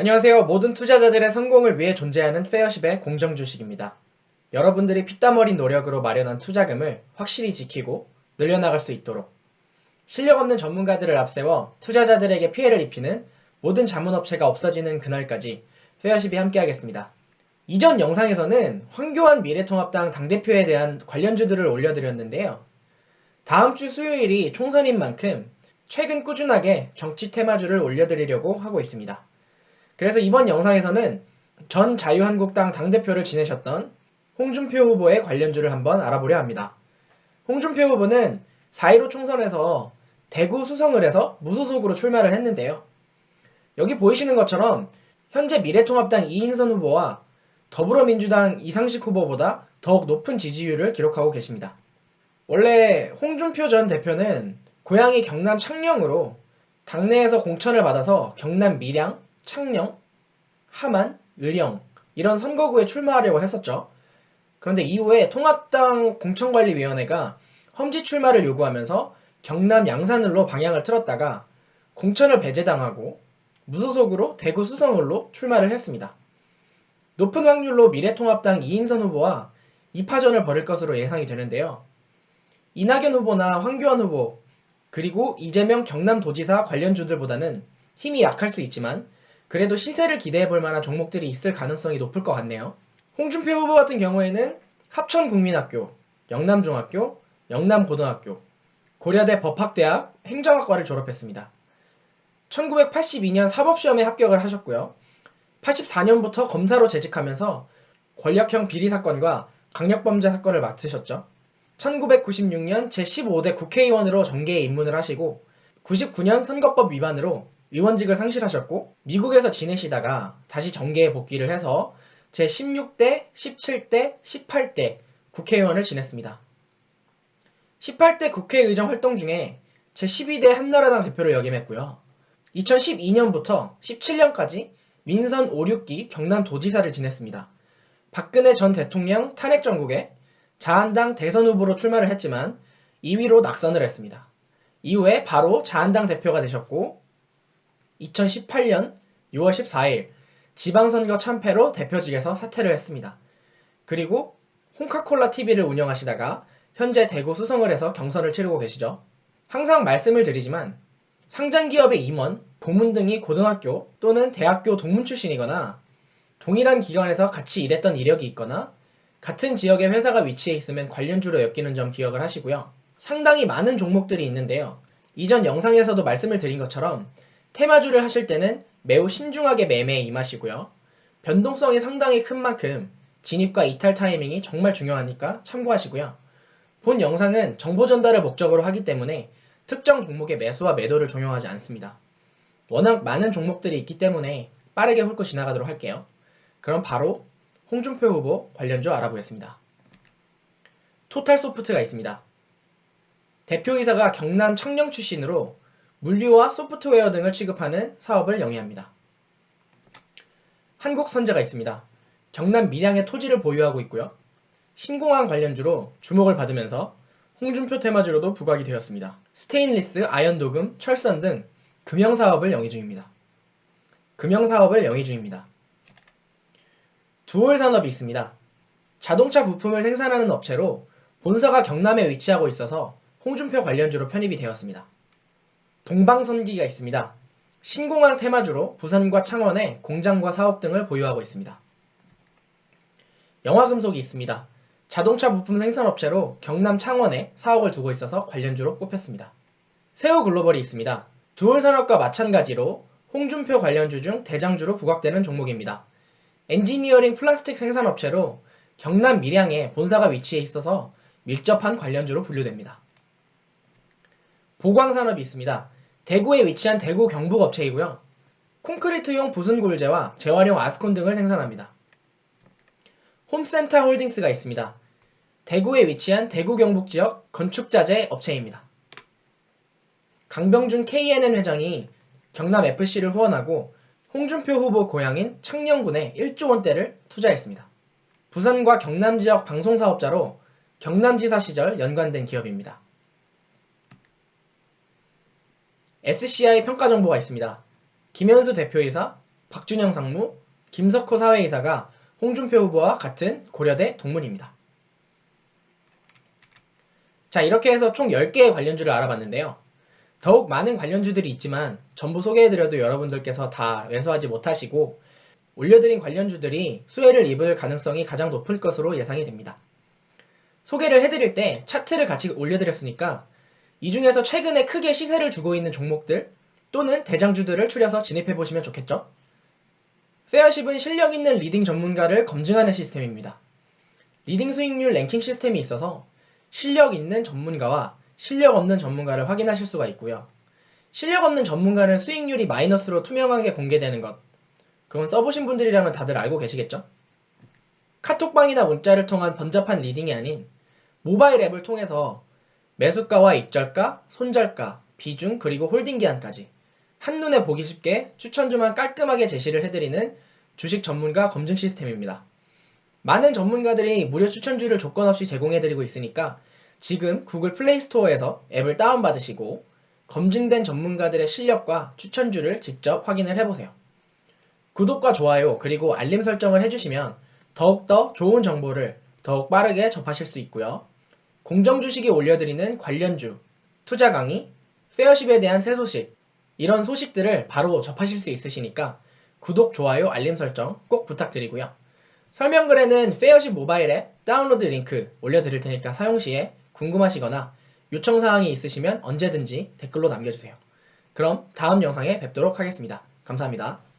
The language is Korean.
안녕하세요. 모든 투자자들의 성공을 위해 존재하는 페어십의 공정 주식입니다. 여러분들이 피땀 어린 노력으로 마련한 투자금을 확실히 지키고 늘려나갈 수 있도록 실력 없는 전문가들을 앞세워 투자자들에게 피해를 입히는 모든 자문업체가 없어지는 그날까지 페어십이 함께하겠습니다. 이전 영상에서는 황교안 미래통합당 당대표에 대한 관련주들을 올려드렸는데요. 다음 주 수요일이 총선인 만큼 최근 꾸준하게 정치 테마주를 올려드리려고 하고 있습니다. 그래서 이번 영상에서는 전 자유한국당 당대표를 지내셨던 홍준표 후보의 관련주를 한번 알아보려 합니다. 홍준표 후보는 4.15 총선에서 대구 수성을 해서 무소속으로 출마를 했는데요. 여기 보이시는 것처럼 현재 미래통합당 이인선 후보와 더불어민주당 이상식 후보보다 더욱 높은 지지율을 기록하고 계십니다. 원래 홍준표 전 대표는 고향이 경남 창녕으로 당내에서 공천을 받아서 경남 밀양, 창녕, 함안, 의령 이런 선거구에 출마하려고 했었죠. 그런데 이후에 통합당 공천관리위원회가 험지 출마를 요구하면서 경남 양산을로 방향을 틀었다가 공천을 배제당하고 무소속으로 대구 수성을로 출마를 했습니다. 높은 확률로 미래통합당 이인선 후보와 2파전을 벌일 것으로 예상이 되는데요. 이낙연 후보나 황교안 후보 그리고 이재명 경남도지사 관련주들보다는 힘이 약할 수 있지만 그래도 시세를 기대해 볼 만한 종목들이 있을 가능성이 높을 것 같네요. 홍준표 후보 같은 경우에는 합천국민학교, 영남중학교, 영남고등학교, 고려대 법학대학 행정학과를 졸업했습니다. 1982년 사법시험에 합격을 하셨고요. 84년부터 검사로 재직하면서 권력형 비리 사건과 강력범죄 사건을 맡으셨죠. 1996년 제15대 국회의원으로 정계에 입문을 하시고 99년 선거법 위반으로 의원직을 상실하셨고 미국에서 지내시다가 다시 정계에 복귀를 해서 제 16대, 17대, 18대 국회의원을 지냈습니다. 18대 국회의정 활동 중에 제 12대 한나라당 대표를 역임했고요. 2012년부터 17년까지 민선 5, 6기 경남 도지사를 지냈습니다. 박근혜 전 대통령 탄핵 정국에 자한당 대선 후보로 출마를 했지만 2위로 낙선을 했습니다. 이후에 바로 자한당 대표가 되셨고 2018년 6월 14일 지방선거 참패로 대표직에서 사퇴를 했습니다. 그리고 홍카콜라 TV를 운영하시다가 현재 대구 수성을 해서 경선을 치르고 계시죠. 항상 말씀을 드리지만 상장기업의 임원, 고문 등이 고등학교 또는 대학교 동문 출신이거나 동일한 기관에서 같이 일했던 이력이 있거나 같은 지역에 회사가 위치해 있으면 관련주로 엮이는 점 기억을 하시고요. 상당히 많은 종목들이 있는데요. 이전 영상에서도 말씀을 드린 것처럼 테마주를 하실 때는 매우 신중하게 매매에 임하시고요. 변동성이 상당히 큰 만큼 진입과 이탈 타이밍이 정말 중요하니까 참고하시고요. 본 영상은 정보 전달을 목적으로 하기 때문에 특정 종목의 매수와 매도를 종용하지 않습니다. 워낙 많은 종목들이 있기 때문에 빠르게 훑고 지나가도록 할게요. 그럼 바로 홍준표 후보 관련주 알아보겠습니다. 토탈소프트가 있습니다. 대표이사가 경남 창녕 출신으로 물류와 소프트웨어 등을 취급하는 사업을 영위합니다. 한국선제가 있습니다. 경남 밀양에 토지를 보유하고 있고요. 신공항 관련주로 주목을 받으면서 홍준표 테마주로도 부각이 되었습니다. 스테인리스, 아연도금, 철선 등 금형사업을 영위 중입니다. 금형사업을 영위 중입니다. 두올 산업이 있습니다. 자동차 부품을 생산하는 업체로 본사가 경남에 위치하고 있어서 홍준표 관련주로 편입이 되었습니다. 동방선기가 있습니다. 신공항 테마주로 부산과 창원에 공장과 사업 등을 보유하고 있습니다. 영화금속이 있습니다. 자동차 부품 생산업체로 경남 창원에 사업을 두고 있어서 관련주로 꼽혔습니다. 세우 글로벌이 있습니다. 두올산업과 마찬가지로 홍준표 관련주 중 대장주로 부각되는 종목입니다. 엔지니어링 플라스틱 생산업체로 경남 밀양에 본사가 위치해 있어서 밀접한 관련주로 분류됩니다. 보광산업이 있습니다. 대구에 위치한 대구 경북 업체이고요. 콘크리트용 부순골재와 재활용 아스콘 등을 생산합니다. 홈센터 홀딩스가 있습니다. 대구에 위치한 대구 경북 지역 건축자재 업체입니다. 강병준 KNN 회장이 경남 FC를 후원하고 홍준표 후보 고향인 창녕군에 1조 원대를 투자했습니다. 부산과 경남 지역 방송사업자로 경남지사 시절 연관된 기업입니다. SCI 평가 정보가 있습니다. 김현수 대표이사, 박준영 상무, 김석호 사회이사가 홍준표 후보와 같은 고려대 동문입니다. 자, 이렇게 해서 총 10개의 관련주를 알아봤는데요. 더욱 많은 관련주들이 있지만 전부 소개해드려도 여러분들께서 다 외소하지 못하시고 올려드린 관련주들이 수혜를 입을 가능성이 가장 높을 것으로 예상이 됩니다. 소개를 해드릴 때 차트를 같이 올려드렸으니까 이 중에서 최근에 크게 시세를 주고 있는 종목들 또는 대장주들을 추려서 진입해 보시면 좋겠죠? 페어십은 실력 있는 리딩 전문가를 검증하는 시스템입니다. 리딩 수익률 랭킹 시스템이 있어서 실력 있는 전문가와 실력 없는 전문가를 확인하실 수가 있고요. 실력 없는 전문가는 수익률이 마이너스로 투명하게 공개되는 것. 그건 써보신 분들이라면 다들 알고 계시겠죠? 카톡방이나 문자를 통한 번잡한 리딩이 아닌 모바일 앱을 통해서 매수가와 익절가, 손절가, 비중, 그리고 홀딩 기한까지 한눈에 보기 쉽게 추천주만 깔끔하게 제시를 해드리는 주식 전문가 검증 시스템입니다. 많은 전문가들이 무료 추천주를 조건 없이 제공해드리고 있으니까 지금 구글 플레이 스토어에서 앱을 다운받으시고 검증된 전문가들의 실력과 추천주를 직접 확인을 해보세요. 구독과 좋아요 그리고 알림 설정을 해주시면 더욱더 좋은 정보를 더욱 빠르게 접하실 수 있고요. 공정주식이 올려드리는 관련주, 투자 강의, 페어십에 대한 새 소식, 이런 소식들을 바로 접하실 수 있으시니까 구독, 좋아요, 알림 설정 꼭 부탁드리고요. 설명글에는 페어십 모바일 앱 다운로드 링크 올려드릴 테니까 사용 시에 궁금하시거나 요청사항이 있으시면 언제든지 댓글로 남겨주세요. 그럼 다음 영상에 뵙도록 하겠습니다. 감사합니다.